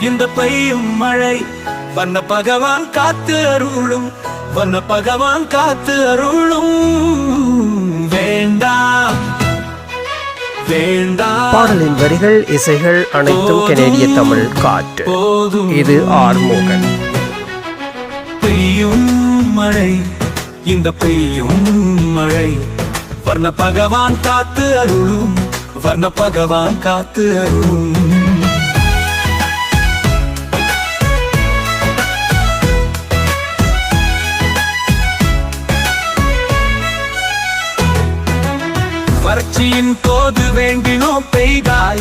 இந்த பெய்யும் மழை வண்ண பகவான் காத்து அருளும் வண்ண பகவான் காத்து அருளும். வேண்டாம் பாடலின் வரிகள் இசைகள் அனைத்தும் கனேடிய தமிழ் காற்று. இது ஆர்மோகன் பெய்யும் மழை இந்த பெய்யும் மழை வர்ண பகவான் காத்து அருளும் வர்ண பகவான் காத்து அருளும். வறட்சியின் போது வேண்டினோம் பெய்தாய்.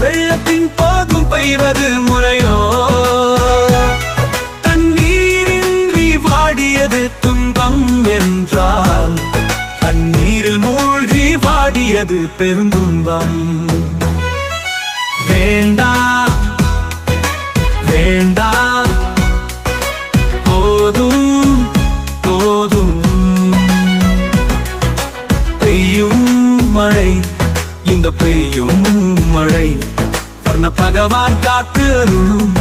வெள்ளத்தின் போதும் பெய்வது முறையோ தண்ணீரின்றி வாடியது துன்பம் என்றால் தண்ணீரில் மூழ்கி வாடியது பெருந்துன்பம். வேண்டாம் வேண்டாம் இந்த பெய்யும் மழை. வர்ண பகவான் காத்து அருளும்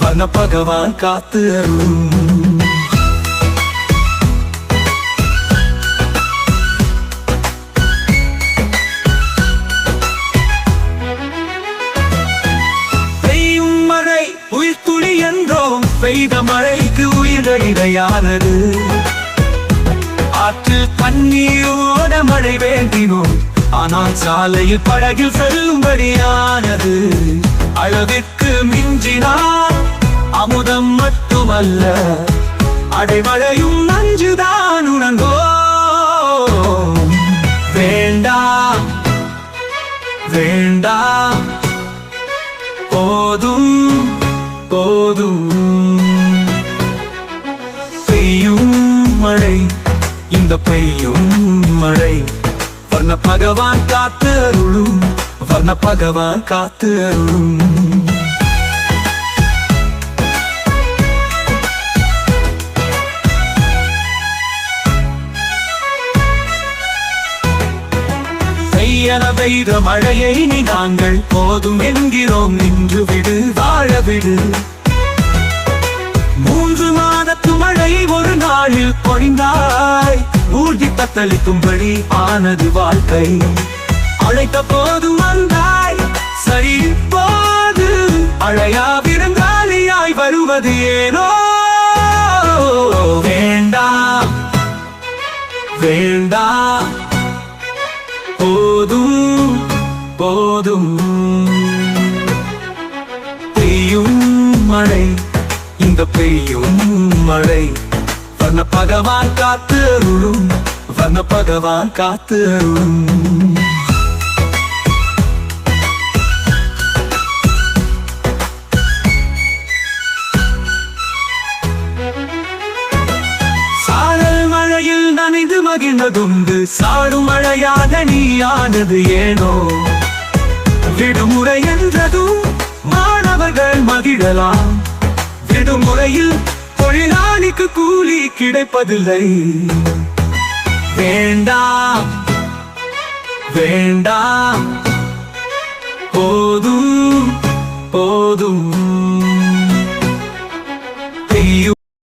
வர்ண பகவான் காத்து அருளும். பெய்யும் மழை உயிர் துளி என்றோம். பெய்த மழைக்கு உயிர் இடையானது ஆற்றில் தண்ணீரோட மழை வேண்டினோம். ஆனால் சாலையில் படகில் செல்லும்படியானது. அளவிற்கு மிஞ்சினால் அமுதம் மட்டுமல்ல அடைமழையும் நஞ்சுதான் உணர்ந்தோ வேண்டாம் வேண்டாம் போதும் போதும். பெய்யும் மழை இந்த பெய்யும் மழை. வர்ண பகவான் காத்து அருளும் வர்ண பகவான் காத்து அருளும் பெய்யன பெய்த மழையை நீ நாங்கள் போதும் என்கிறோம் நின்று விடு வாழ விடு. மூன்று மாதத்து மழை ஒரு நாளில் பொழிந்தாய். ஊர்தி தத்தளிக்கும்படி ஆனது வாழ்க்கை. அழைத்த போதும் வந்தாய் சரி போது. அழையா விருந்தாளியாய் வருவது ஏனோ? வேண்டாம் வேண்டாம். போதும் போதும். பெய்யும் மழை இந்த பெய்யும் மழை. வண்ண பகவான் காத்து அருளும். வண்ண பகவான் காத்து அருளும் நனைந்து மகிழ்ந்ததுண்டு. சாடும் மழையாக நீயானது ஏனோ? விடுமுறை என்றதும் மாணவர்கள் மகிழலாம். விடுமுறையில் தொழிலாளிக்கு கூலி கிடைப்பதில்லை. வேண்டாம் வேண்டாம். போதும் போதும்.